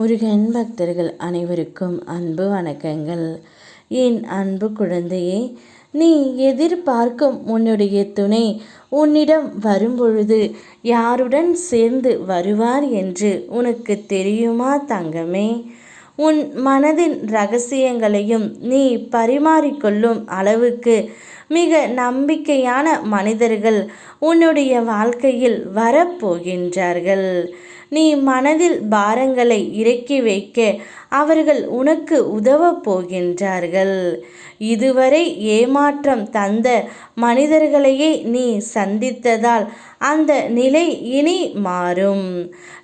முருகன் பக்தர்கள் அனைவருக்கும் அன்பு வணக்கங்கள். என் அன்பு குழந்தையே நீ எதிர்பார்க்கும் உன்னுடைய துணை உன்னிடம் வரும்பொழுது யாருடன் சேர்ந்து வருவார் என்று உனக்கு தெரியுமா தங்கமே? உன் மனதின் ரகசியங்களையும் நீ பரிமாறிக்கொள்ளும் அளவுக்கு மிக நம்பிக்கையான மனிதர்கள் உன்னுடைய வாழ்க்கையில் வரப்போகின்றார்கள். நீ மனதில் பாரங்களை இறக்கி வைக்க அவர்கள் உனக்கு உதவப் போகின்றார்கள் இதுவரை ஏமாற்றம் தந்த மனிதர்களையே நீ சந்தித்ததால் அந்த நிலை இனி மாறும்.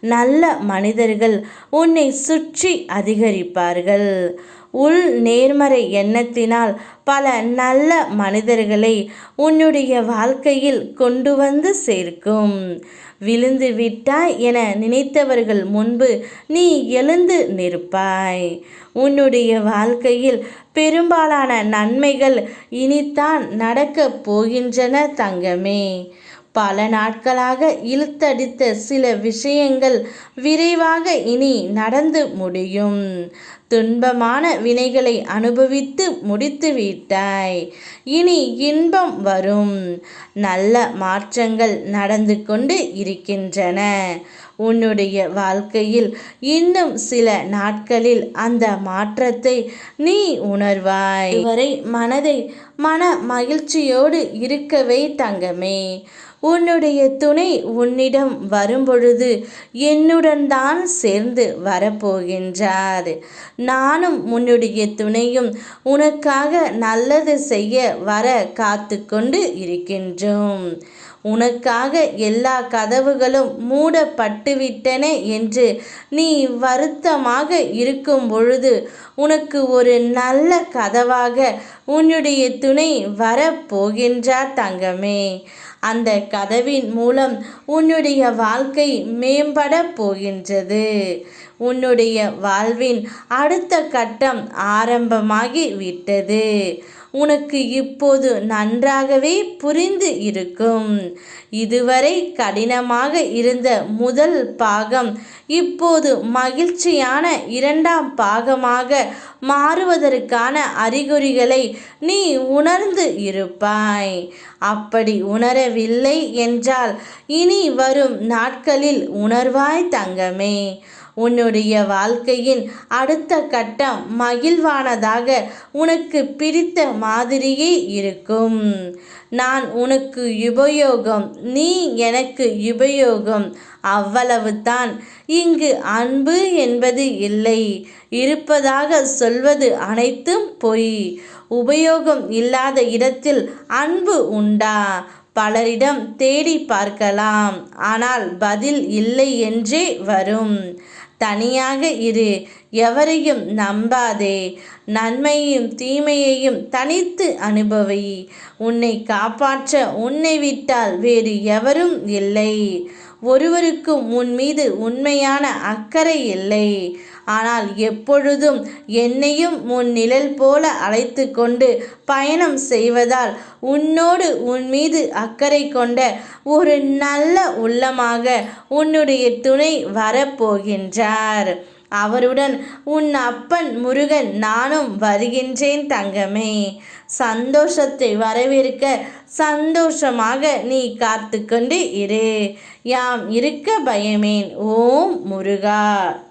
நல்ல மனிதர்கள் உன்னை சுற்றி அதிகரிப்பார்கள். உள் நேர்மறை எண்ணத்தினால் பல நல்ல மனிதர்களை உன்னுடைய வாழ்க்கையில் கொண்டு வந்து சேர்க்கும். விழுந்து விட்டாய் என நினைத்தவர்கள் முன்பு நீ எழுந்து நிற்பாய். உன்னுடைய வாழ்க்கையில் பெரும்பாலான நன்மைகள் இனித்தான் நடக்கப் போகின்றன தங்கமே. பல நாட்களாக இழுத்தடித்த சில விஷயங்கள் விரைவாக இனி நடந்து முடியும். துன்பமான வினைகளை அனுபவித்து முடித்து விட்டாய். இனி இன்பம் வரும். நல்ல மாற்றங்கள் நடந்து கொண்டு இருக்கின்றன. உன்னுடைய வாழ்க்கையில் இன்னும் சில நாட்களில் அந்த மாற்றத்தை நீ உணர்வாய். வரை மனதை மன மகிழ்ச்சியோடு இருக்கவே தங்கமே. உன்னுடைய துணை உன்னிடம் வரும்பொழுது என்னுடன் தான் சேர்ந்து வரப்போகின்றார். நானும் உன்னுடைய துணையும் உனக்காக நல்லது செய்ய வர காத்து கொண்டு இருக்கின்றோம். உனக்காக எல்லா கதவுகளும் மூடப்பட்டுவிட்டன என்று நீ வருத்தமாக இருக்கும் பொழுது உனக்கு ஒரு நல்ல கதவாக உன்னுடைய துணை வரப்போகின்றார் தங்கமே. அந்த கதவின் மூலம் உன்னுடைய வாழ்க்கை மேம்பட போகின்றது. உன்னுடைய வாழ்வின் அடுத்த கட்டம் ஆரம்பமாகி விட்டது. உனக்கு இப்போது நன்றாகவே புரிந்து இருக்கும். இதுவரை கடினமாக இருந்த முதல் பாகம் இப்போது மகிழ்ச்சியான இரண்டாம் பாகமாக மாறுவதற்கான அறிகுறிகளை நீ உணர்ந்து இருப்பாய். அப்படி உணரவில்லை என்றால் இனி வரும் நாட்களில் உணர்வாய் தங்கமே. உன்னுடைய வாழ்க்கையின் அடுத்த கட்டம் மகிழ்வானதாக உனக்கு பிடித்த மாதிரியே இருக்கும். நான் உனக்கு உபயோகம் நீ எனக்கு உபயோகம். அவ்வளவுதான். இங்கு அன்பு என்பது இல்லை. இருப்பதாக சொல்வது அனைத்தும் பொய். உபயோகம் இல்லாத இடத்தில் அன்பு உண்டா? பலரிடம் தேடி பார்க்கலாம். ஆனால் பதில் இல்லை என்றே வரும். தனியாக இரு. எவரையும் நம்பாதே. நன்மையும் தீமையையும் தனித்து அனுபவி. உன்னை காப்பாற்ற உன்னை விட்டால் வேறு எவரும் இல்லை. ஒருவருக்கும் உன் மீது உண்மையான அக்கறை இல்லை. ஆனால் எப்பொழுதும் என்னையும் உன் நிழல் போல அழைத்து கொண்டு பயணம் செய்வதால் உன்னோடு உன் மீது அக்கறை கொண்ட ஒரு நல்ல உள்ளமாக உன்னுடைய துணை வரப்போகின்றார். அவருடன் உன் அப்பன் முருகன் நானும் வருகின்றேன் தங்கமே. சந்தோஷத்தை வரவேற்க சந்தோஷமாக நீ காத்து கொண்டு இரு. யாம் இருக்க பயமேன் ஓம் முருகா.